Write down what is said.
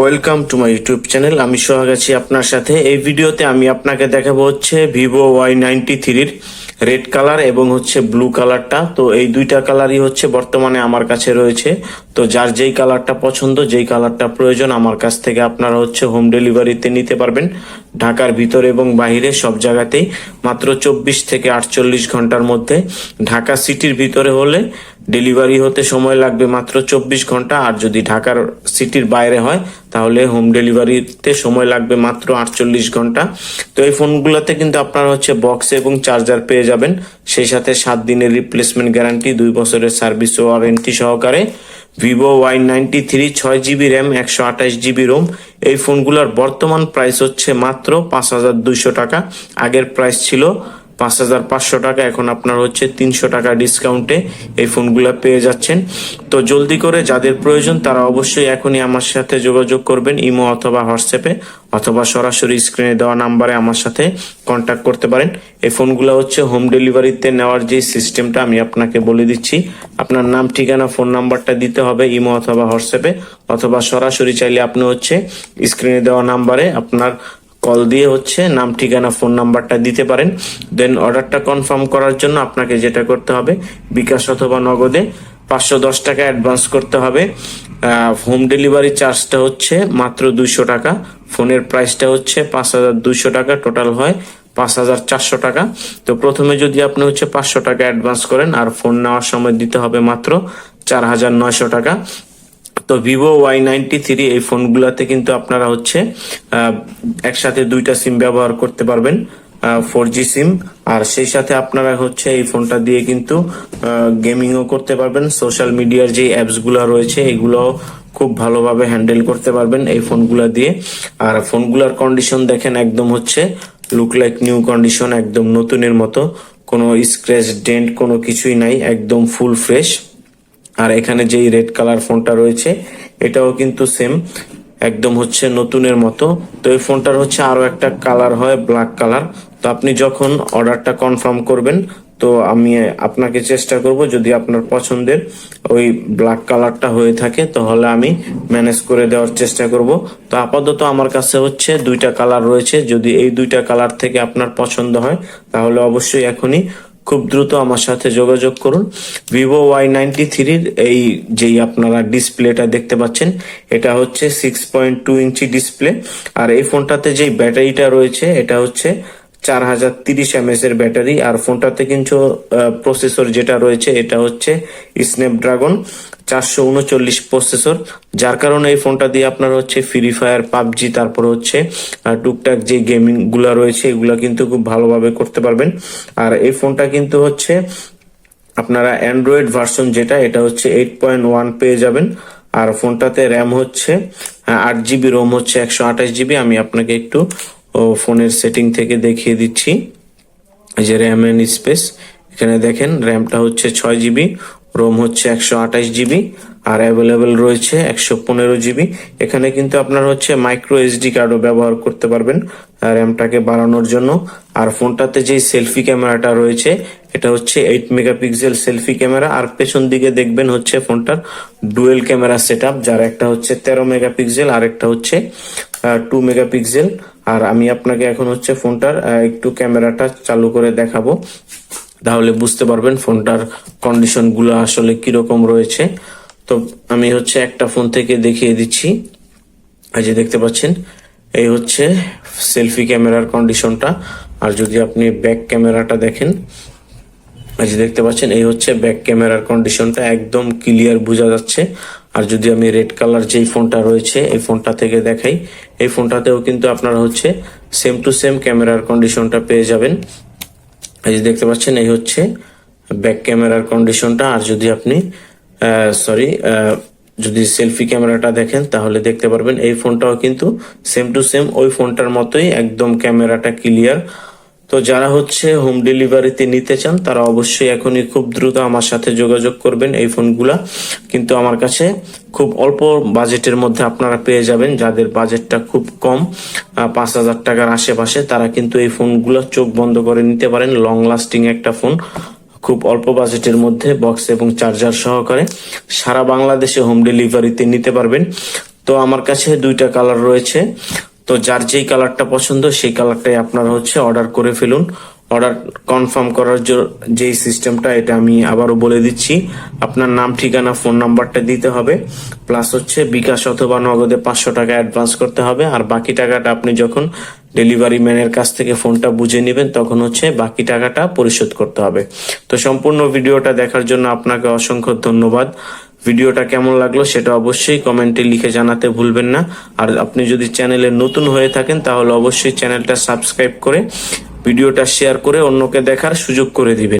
Welcome to my YouTube channel আমি সোহাগ আছি আপনার সাথে। এই ভিডিওতে আমি আপনাকে দেখাবো হচ্ছে ভিভো ওয়াই নাইনটি থ্রির রেড কালার এবং হচ্ছে ব্লু কালারটা তো এই দুইটা কালারই হচ্ছে বর্তমানে আমার কাছে রয়েছে। তো যার যেই কালারটা পছন্দ, যেই কালারটা প্রয়োজন, আমার কাছ থেকে আপনারা হচ্ছে হোম ডেলিভারিতে নিতে পারবেন। ঢাকার ভিতরে এবং বাইরে সব জায়গাতেই মাত্র চব্বিশ থেকে আটচল্লিশ ঘণ্টার মধ্যে। ঢাকা সিটির ভিতরে হলে ডেলিভারি হতে সময় লাগবে মাত্র চব্বিশ ঘণ্টা, আর যদি ঢাকার সিটির বাইরে হয়, তাহলে হোম ডেলিভারিতে সময় লাগবে মাত্র আটচল্লিশ ঘণ্টা। তো এই ফোনগুলোতে কিন্তু আপনারা হচ্ছে বক্স এবং চার্জার পেয়ে যাবেন। সেই সাথে সাত দিনের রিপ্লেসমেন্ট গ্যারান্টি দুই বছরের সার্ভিস ওয়ারেন্টি সহকারে। ভিভো ওয়াই নাইনটি থ্রি ছয় জিবি র্যাম একশো আঠাশ জিবি রোম এই ফোনগুলোর বর্তমান প্রাইস হচ্ছে মাত্র পাঁচ হাজার দুইশো টাকা। আগের প্রাইস ছিল পাঁচ হাজার পাঁচশো টাকা। এখন আপনার হচ্ছে তিনশো টাকা ডিসকাউন্টে এই ফোনগুলো পেয়ে যাচ্ছেন। তো জলদি করে যাদের প্রয়োজন তারা অবশ্যই এখনই আমার সাথে যোগাযোগ করবেন, ইমো অথবা হোয়াটসঅ্যাপে অথবা সরাসরি স্ক্রিনে দেওয়া নাম্বারে আমার সাথে কন্ট্যাক্ট করতে পারেন। এই ফোনগুলো হচ্ছে হোম ডেলিভারিতে নেওয়ার যে সিস্টেমটা আমি আপনাকে বলে দিচ্ছি। আপনার নাম, ঠিকানা ফোন নাম্বারটা দিতে হবে ইমো অথবা হোয়াটসঅ্যাপে অথবা সরাসরি চাইলে আপনি হচ্ছে স্ক্রিনে দেওয়া নাম্বারে আপনার কল দিয়ে হচ্ছে, নাম, ঠিকানা ফোন নাম্বারটা দিতে পারেন। দেন অর্ডারটা কনফার্ম করার জন্য আপনাকে যেটা করতে হবে, বিকাশ অথবা নগদে পাঁচশো দশ টাকা অ্যাডভান্স করতে হবে। হোম ডেলিভারি চার্জটা হচ্ছে মাত্র দুইশো টাকা। ফোনের প্রাইসটা হচ্ছে পাঁচ হাজার দুইশো টাকা টোটাল হয় পাঁচ হাজার চারশো টাকা। তো প্রথমে যদি আপনি হচ্ছে পাঁচশো টাকা অ্যাডভান্স করেন, আর ফোন নেওয়ার সময় দিতে হবে মাত্র চার হাজার নয়শো টাকা। তো ভিভো ওয়াই নাইনটি থ্রি এই ফোনগুলোতে কিন্তু আপনারা হচ্ছে একসাথে দুইটা সিম ব্যবহার করতে পারবেন ফোর জি সিম আর সেই সাথে আপনারা হচ্ছে এই ফোনটা দিয়ে কিন্তু গেমিংও করতে পারবেন। সোশ্যাল মিডিয়ার যে অ্যাপসগুলো রয়েছে এগুলো খুব ভালোভাবে হ্যান্ডেল করতে পারবেন এই ফোনগুলো দিয়ে। আর ফোনগুলোর কন্ডিশন দেখেন একদম হচ্ছে লুক লাইক নিউ কন্ডিশন একদম নতুনের মতো। কোনো স্ক্র্যাচ ডেন্ট কোনো কিছুই নাই, একদম ফুল ফ্রেশ আর এখানে যেই রেড কালার ফোনটা রয়েছে, এটাও কিন্তু সেম একদম হচ্ছে নতুনের মতো। তো এই ফোনটার হচ্ছে আরও একটা কালার হয় ব্ল্যাক কালার। তো আপনি যখন অর্ডারটা কনফার্ম করবেন, তো আমি আপনাকে চেষ্টা করব যদি আপনার পছন্দের ওই ব্ল্যাক কালারটা হয়ে থাকে, তাহলে আমি ম্যানেজ করে দেওয়ার চেষ্টা করব। তো আপাতত আমার কাছে হচ্ছে দুইটা কালার রয়েছে। যদি এই দুইটা কালার থেকে আপনার পছন্দ হয়, তাহলে অবশ্যই এখনই খুব দ্রুত আমার সাথে যোগাযোগ করুন। ভিভো ওয়াই নাইনটি থ্রির এই যেই আপনারা ডিসপ্লেটা দেখতে পাচ্ছেন, এটা হচ্ছে six point two inch display আর এই ফোনটাতে যেই ব্যাটারিটা রয়েছে, এটা হচ্ছে চার হাজার তিরিশ এমএস এর ব্যাটারি, আর ফোনটাতে কিন্তু প্রসেসর যেটা রয়েছে, এটা হচ্ছে স্ন্যাপড্রাগন চারশো উনচল্লিশ প্রসেসর যার কারণে এই ফোনটা দিয়ে আপনার হচ্ছে ফ্রি ফায়ার পাবজি, তারপর হচ্ছে টুকটাক যে গেমিংগুলা রয়েছে, এগুলা কিন্তু খুব ভালোভাবে করতে পারবেন। আর এই ফোনটা কিন্তু হচ্ছে, আপনারা অ্যান্ড্রয়েড ভার্সন যেটা, এটা হচ্ছে এইট পয়েন্ট ওয়ান পেয়ে যাবেন। আর ফোনটাতে র্যাম হচ্ছে আট জিবি রোম হচ্ছে একশো আঠাশ জিবি আমি আপনাকে একটু ফোনের সেটিং থেকে দেখিয়ে দিচ্ছি। যে র্যাম এন্ড স্পেস। এখানে দেখেন র্যামটা হচ্ছে ছয় জিবি রোম হচ্ছে একশো আঠাশ জিবি আর অ্যাভেলেবেল রয়েছে একশো পনেরো জিবি এখানে কিন্তু আপনার হচ্ছে মাইক্রো এসডি কার্ডও ব্যবহার করতে পারবেন র্যামটাকে বাড়ানোর জন্য। আর ফোনটাতে যে সেলফি ক্যামেরাটা রয়েছে, এটা হচ্ছে এইট মেগাপিক্সেল সেলফি ক্যামেরা আর পেছন দিকে দেখবেন হচ্ছে ফোনটার ডুয়েল ক্যামেরা সেট যার একটা হচ্ছে তেরো মেগাপিক্সেল আর একটা হচ্ছে টু মেগাপিক্সেল আর আমি আপনাকে এখন হচ্ছে ফোনটার একটু ক্যামেরাটা চালু করে দেখাবো। তাহলে বুঝতে পারবেন ফোনটার কন্ডিশনগুলো আসলে কীরকম রয়েছে। তো আমি হচ্ছে একটা ফোন থেকে দেখিয়ে দিচ্ছি। এই যে দেখতে পাচ্ছেন, এই হচ্ছে সেলফি ক্যামেরার কন্ডিশনটা। আর যদি আপনি ব্যাক ক্যামেরাটা দেখেন, এই যে দেখতে পাচ্ছেন, এই হচ্ছে ব্যাক ক্যামেরার কন্ডিশনটা একদম ক্লিয়ার বোঝা যাচ্ছে। আর যদি আমি রেড কালার যেই ফোনটা রয়েছে, এই ফোনটা থেকে দেখাই। এই ফোনটাতেও কিন্তু আপনারা হচ্ছে সেম টু সেম ক্যামেরার কন্ডিশনটা পেয়ে যাবেন। এই যে দেখতে পাচ্ছেন, এই হচ্ছে ব্যাক ক্যামেরার কন্ডিশনটা আর যদি আপনি সরি যদি সেলফি ক্যামেরাটা দেখেন, তাহলে দেখতে পারবেন এই ফোনটাও কিন্তু সেম টু সেম ওই ফোনটার মতোই একদম ক্যামেরাটা ক্লিয়ার তো যারা হচ্ছে হোম ডেলিভারিতে নিতে চান, তারা অবশ্যই এখনই খুব দ্রুত আমার সাথে যোগাযোগ করবেন এই ফোনগুলা। কিন্তু আমার কাছে খুব অল্প বাজেটের মধ্যে আপনারা পেয়ে যাবেন, যাদের বাজেটটা খুব কম পাঁচ হাজার টাকার আশেপাশে, তারা কিন্তু এই ফোনগুলো চোখ বন্ধ করে নিতে পারেন। লং লাস্টিং একটা ফোন, খুব অল্প বাজেটের মধ্যে বক্স এবং চার্জার সহকারে সারা বাংলাদেশে হোম ডেলিভারিতে নিতে পারবেন। তো আমার কাছে দুইটা কালার রয়েছে। তো যার যেই কালারটা পছন্দ, সেই কালারটাই আপনারা হচ্ছে অর্ডার করে ফেলুন। অর্ডার কনফার্ম করার যেই সিস্টেমটা এটা আমি আবারও বলে দিচ্ছি। আপনার নাম, ঠিকানা ফোন নাম্বারটা দিতে হবে। প্লাস হচ্ছে বিকাশ অথবা নগদে পাঁচশো টাকা অ্যাডভান্স করতে হবে। আর বাকি টাকাটা আপনি যখন ডেলিভারি ম্যানের কাছ থেকে ফোনটা বুঝে নেবেন, তখন হচ্ছে বাকি টাকাটা পরিশোধ করতে হবে। তো সম্পূর্ণ ভিডিওটা দেখার জন্য আপনাকে অসংখ্য ধন্যবাদ। ভিডিওটা কেমন লাগল সেটা অবশ্যই কমেন্টে লিখে জানাতে ভুলবেন না। আর আপনি যদি চ্যানেলে নতুন হয়ে থাকেন, তাহলে অবশ্যই চ্যানেলটা সাবস্ক্রাইব করে ভিডিওটা শেয়ার করে অন্যকে দেখার সুযোগ করে দিবেন।